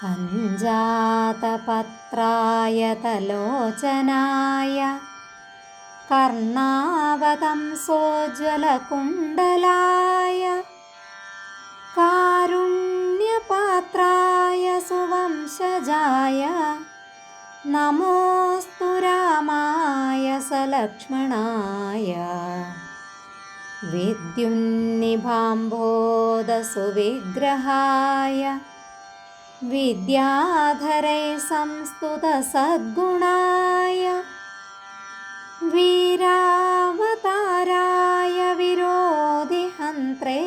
कञ्जातपत्राय तलोचनाय कर्णावतं सोज्ज्वलकुण्डलाय कारुण्यपात्राय सुवंशजाय नमोऽस्तु रामाय सलक्ष्मणाय विद्युन्निभाम्बोधसुविग्रहाय विद्याधरै संस्तुतसद्गुणाय वीरावताराय विरोधिहन्त्रे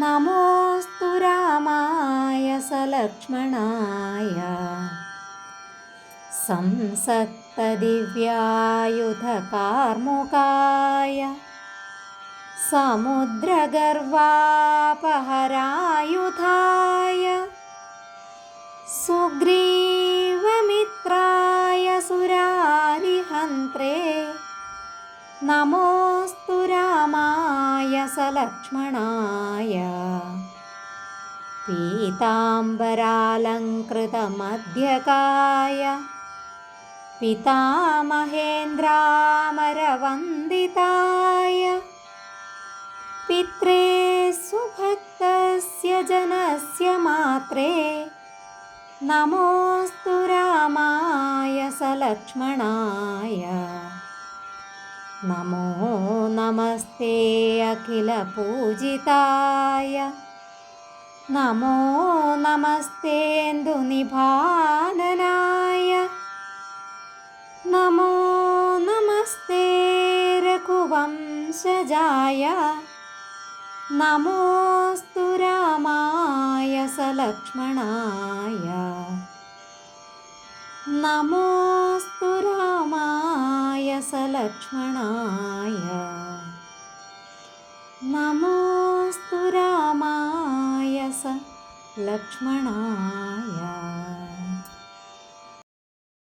नमोऽस्तु रामाय सलक्ष्मणाय। संसक्तदिव्यायुधकार्मुकाय समुद्रगर्वापहरायुधाय सुग्रीवमित्राय सुरारिहन्त्रे नमोऽस्तु रामाय सलक्ष्मणाय पीताम्बरालङ्कृतमध्यकाय पितामहेन्द्रामरवन्दिताय पित्रे सुभक्तस्य जनस्य मात्रे नमोऽस्तु रामाय सलक्ष्मणाय नमो नमस्ते अखिलपूजिताय नमो नमस्तेन्दुनिभाननाय नमो नमस्ते रघुवंशजाय नमोऽस्तु रामाय सलक्ष्मणाय नमोऽस्तु रामाय सलक्ष्मणाय। नमोऽस्तु रामाय स लक्ष्मणाय